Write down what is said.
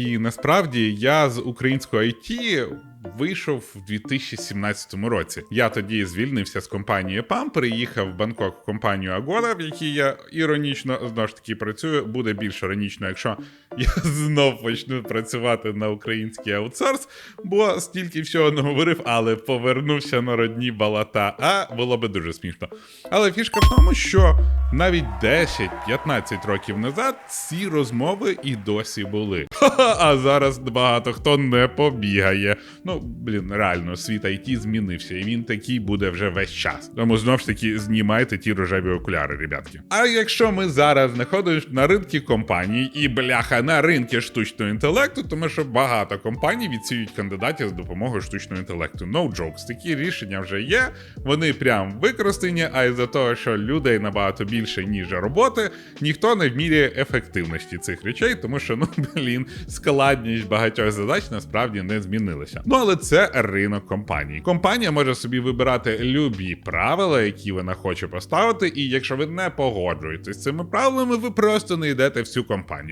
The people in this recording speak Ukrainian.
І насправді я з українського IT вийшов в 2017 році. Я тоді звільнився з компанії PAM, переїхав в Бангкок в компанію Agora, в якій я іронічно знову ж таки працюю. Буде більш іронічно, якщо я знов почну працювати на український аутсорс, бо стільки всього не говорив, але повернувся на родні балата. А було би дуже смішно. Але фішка в тому, що навіть 10-15 років назад ці розмови і досі були. А зараз багато хто не побігає. Ну, блін, реально, світ IT змінився, і він такий буде вже весь час. Тому знов ж таки знімайте ті рожеві окуляри, ребятки. А якщо ми зараз знаходимося на ринку компаній і бляха на ринку штучного інтелекту, тому що багато компаній відсіють кандидатів з допомогою штучного інтелекту. No jokes, такі рішення вже є. Вони прям використані, а із-за того, що людей набагато більше, ніж роботи, ніхто не вміряє ефективності цих речей, тому що ну блін, складність багатьох задач насправді не змінилася. Ну але це ринок компаній. Компанія може собі вибирати любі правила, які вона хоче поставити, і якщо ви не погоджуєтесь з цими правилами, ви просто не йдете всю компанію.